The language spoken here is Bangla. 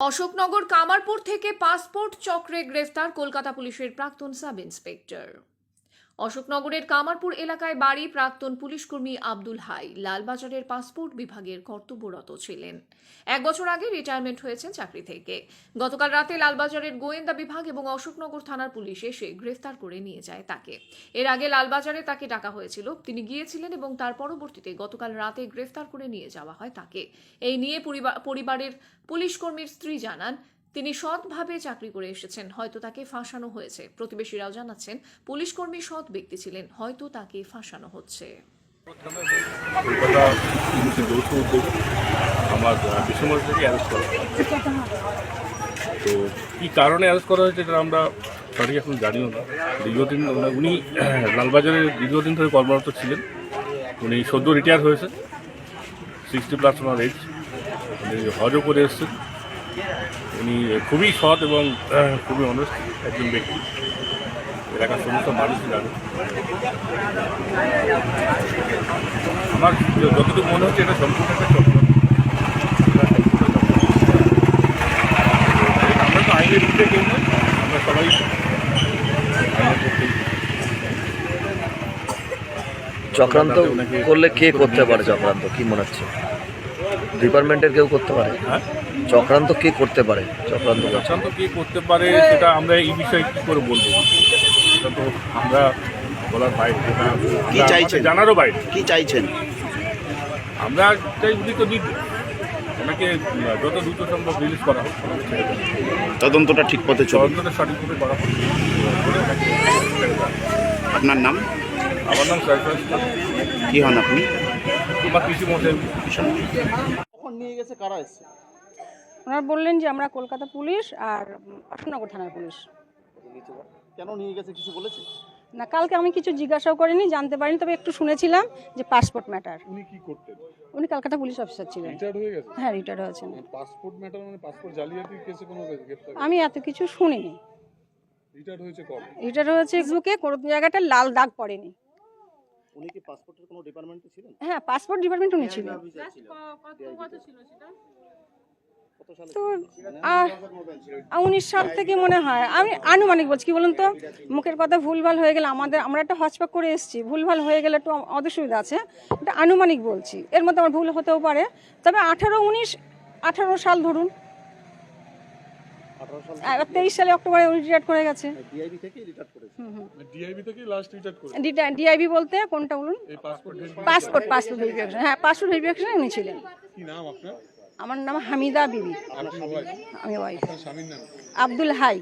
অশোকনগর কামারপুর থেকে পাসপোর্ট চক্রে গ্রেফতার কলকাতা পুলিশের প্রাক্তন সাব ইন্সপেক্টর অশোকনগরের কামারপুর এলাকায় বাড়ি প্রাক্তন পুলিশকর্মী আব্দুল হাই। লালবাজারের পাসপোর্ট বিভাগের কর্তব্যরত ছিলেন। এক বছর আগে রিটায়ারমেন্ট হয়েছেন চাকরি থেকে। গতকাল রাতে লালবাজারের গোয়েন্দা বিভাগ এবং অশোকনগর থানার পুলিশ এসে গ্রেফতার করে নিয়ে যায় তাকে। এর আগে লালবাজারে তাকে ডাকা হয়েছিল। তিনি গিয়েছিলেন এবং তার পরবর্তীতে গতকাল রাতে গ্রেফতার করে নিয়ে যাওয়া হয় তাকে। এই নিয়ে পরিবারের পুলিশ কর্মীর স্ত্রী জানান তিনি সৎভাবে চাকরি করে এসেছেন। হয়তো তাকে ফাঁসানো হয়েছে। প্রতিবেশীরাও জানাচ্ছেন, পুলিশ কর্মী সৎ ব্যক্তি ছিলেন, হয়তো তাকে ফাঁসানো হচ্ছে। আমার তো কী কারণে অ্যারেস্ট করা হয়েছে এটা আমরা সঠিক এখন জানিও না। দীর্ঘদিন উনি লালবাজারে দীর্ঘদিন ধরে কর্মরত ছিলেন। উনি সদ্য রিটায়ার হয়েছে সিক্সটি প্লাস ওনার এজ উনি হজও করে এসেছেন। উনি খুবই সৎ এবং খুবই অনেস্ট একজন ব্যক্তি। এলাকার সমস্ত মানুষ জানে। আমার যতটুকু মনে হচ্ছে এটা সম্পূর্ণ একটা চক্র। আমরা তো আইনের বিরুদ্ধে কেউ নয় আমরা সবাই চক্রান্ত করলে কে করতে পারে চক্রান্ত? কি মনে হচ্ছে? ডিপার্টমেন্টের কেউ করতে পারে? হ্যাঁ? চক্রান্ত কে করতে পারে? চক্রান্ত চক্রান্ত কে করতে পারে সেটা আমরা এই বিষয়ে কী করে বলব? সেটা তো আমরা বলার বাইরে কি চাইছেন? জানারও বাইরে। কি চাইছেন? আমরা চাই উনি তো নির্দোষ ওনাকে যত দ্রুত সম্ভব রিলিজ করা হোক। তদন্তটা ঠিক পথে চলুন তদন্তটা সঠিকভাবে করা হোক। আপনার নাম? আমার নাম খান কি হন আপনি? আমার কৃষি মশাই কখন নিয়ে গেছে কারা এসছে? ওনারা বললেন যে আমরা কলকাতা পুলিশ আর অশোকনগর থানার পুলিশ। কেন নিয়ে গেছে কিছু বলেছে? না কালকে আমি কিছু জিজ্ঞাসাও করিনি জানতে পারিনি তবে একটু শুনেছিলাম যে পাসপোর্ট ম্যাটার। উনি কি করতেন? উনি কলকাতা পুলিশ অফিসার ছিলেন। রিটায়ার্ড হয়ে গেছে? হ্যাঁ রিটায়ার হয়েছেন। পাসপোর্ট ম্যাটার মানে পাসপোর্ট জালিয়াতি কেসে কোনো গ্রেফতার আমি এত কিছু শুনিনি। রিটায়ার্ড হয়েছে কবে? রিটায়ার হয়েছে ফেসবুকে কোনো জায়গাটা লাল দাগ পড়েনি। উনি কি পাসপোর্টের কোনো ডিপার্টমেন্টে ছিলেন? হ্যাঁ পাসপোর্ট ডিপার্টমেন্ট উনি ছিলেন। কত সালে তো উনিশ সাল থেকে মনে হয়। আমি আনুমানিক বলছি কি বলুন তো? মুখের কথা ভুলভাল হয়ে গেলে আমাদের আমরা একটা হজপাক করে এসেছি। ভুলভাল হয়ে গেলে একটু আমাদের সুবিধা আছে। এটা আনুমানিক বলছি। এর মধ্যে আমার ভুল হতেও পারে। তবে আঠারো উনিশ আঠারো সাল ধরুন। তেইশ সালে অক্টোবরে উনি রিটায়ার করে গেছে। ডিআইবি থেকেই রিটায়ার করেছে। ডিআইবি থেকে লাস্ট রিটায়ার্ড করে ডিআইবি বলতে কোনটা বলুন? পাসপোর্ট পাসপোর্ট পাসপোর্ট ভেরিফিকেশন হ্যাঁ পাসপোর্ট ভেরিফিকেশনে উনি ছিলেন। কি নাম আপনার? আমার নাম হামিদা বিবি। আমি ওয়াইফ আব্দুল হাই।